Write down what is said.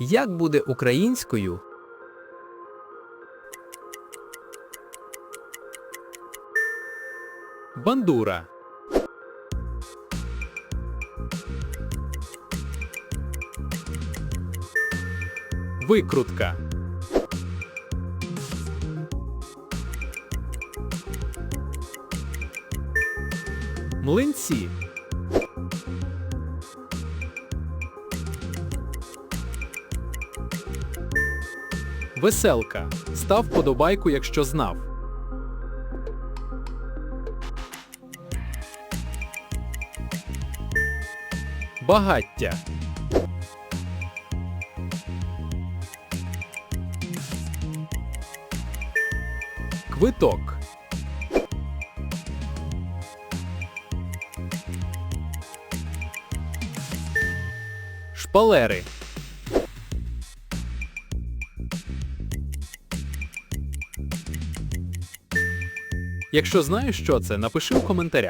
Як буде українською? Бандура. Викрутка. Млинці. Веселка. Став подобайку, якщо знав. Багаття. Квиток. Шпалери. Якщо знаєш, що це, напиши в коментарях.